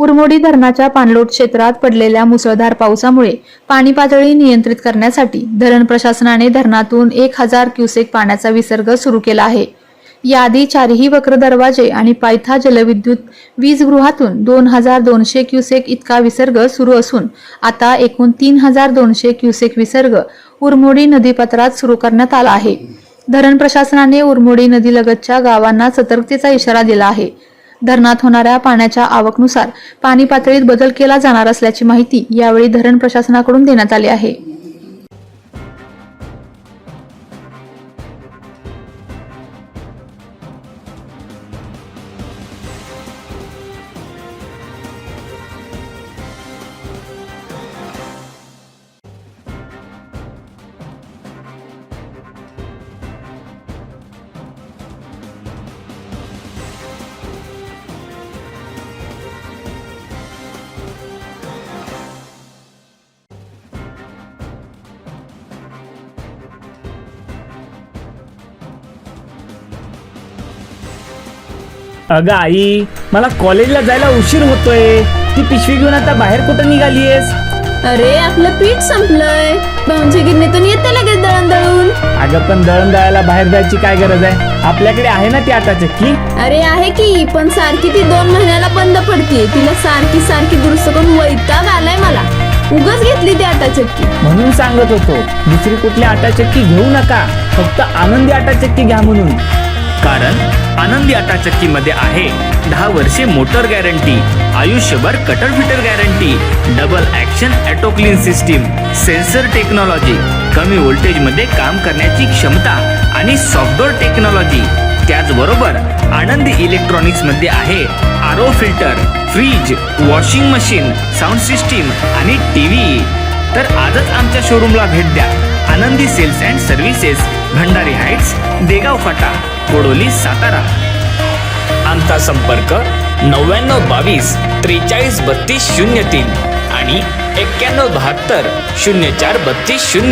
उरमोडी धरणाच्या पाणलोट क्षेत्रात पडलेल्या मुसळधार पावसामुळे पाणी पातळी नियंत्रित करण्यासाठी धरण प्रशासनाने धरणातून एक हजार क्युसेक पाण्याचा विसर्ग सुरू केला आहे. याआधी चारही वक्र दरवाजे आणि पायथा जलविद्युत वीजगृहातून दोन हजार दोनशे क्युसेक इतका विसर्ग सुरू असून आता एकूण तीन हजार दोनशे क्युसेक विसर्ग उरमोडी नदीपात्रात सुरू करण्यात आला आहे. धरण प्रशासनाने उरमोडी नदीलगतच्या गावांना सतर्कतेचा इशारा दिला आहे. धरणात होणाऱ्या पाण्याच्या आवकनुसार पाणी पातळीत बदल केला जाणार असल्याची माहिती यावेळी धरण प्रशासनाकडून देण्यात आली आहे. अगं आई मला कॉलेजला जायला उशीर होतोय. ती पिशवी घेऊन आता बाहेर कुठं निघालीयस? अरे आपलं पीठ संपलंय. भाऊंच्या गिरणीतून येते लगेच दळण दळून अगं पण दळण दळायला बाहेर जायची काय गरज आहे? आपल्याकडे आहे ना ती आता चक्की अरे आहे की पण सारखी ती दोन महिन्याला बंद पडते. तिला सारखी सारखी दुरुस्त करून वैताग आलाय मला. उगच घेतली ती आटा चक्की म्हणून सांगत होतो दुसरी कुठली आटा चक्की घेऊ नका. फक्त आनंदी आटा चक्की घ्या म्हणून. कारण? आनंदी आटा चक्कीमध्ये आहे. दहा वर्षे मोटर गॅरंटी आयुष्यभर cutter fitter guarantee double action auto clean system sensor technology कमी व्होल्टेजमध्ये काम करण्याची क्षमता आणि सॉफ्टवेअर टेक्नॉलॉजी. त्याचबरोबर आनंदी इलेक्ट्रॉनिक्समध्ये आहे R O filter fridge washing machine sound system आणि टी व्ही. तर आजच आमच्या शोरूमला भेट द्या. Anandi sales and services Bhandari heights Degaon फाटा कोडोली सातारा. आमचा संपर्क नव्याण्णव बावीस त्रेचाळीस बत्तीस शून्य तीन आणि एक्क्याण्णव बहात्तर शून्य चार बत्तीस शून्य